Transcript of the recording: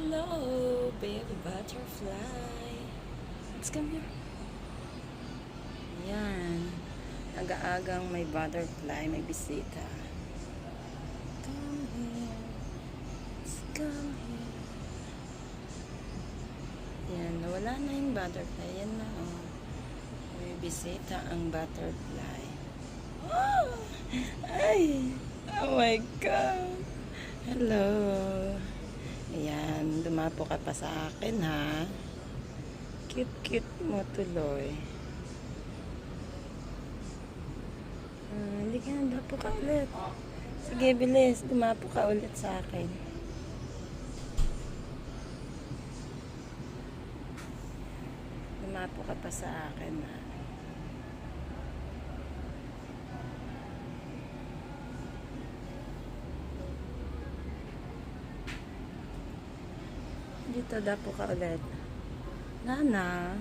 Hello, baby butterfly. Let's come here. Yan. Aga-agang may butterfly, may bisita. Come here. Let's come here. Yan, nawala na yung butterfly. Yan na, oh. May bisita ang butterfly. Oh! Ay! Oh my God! Hello! Dumapo ka pa sa akin, ha? Cute-cute mo tuloy. Ah, hindi ka na, dumapo ka ulit. Sige, bilis. Dumapo ka ulit sa akin. Dumapo ka pa sa akin, ha? Dito, dapo ka ulit. Nana.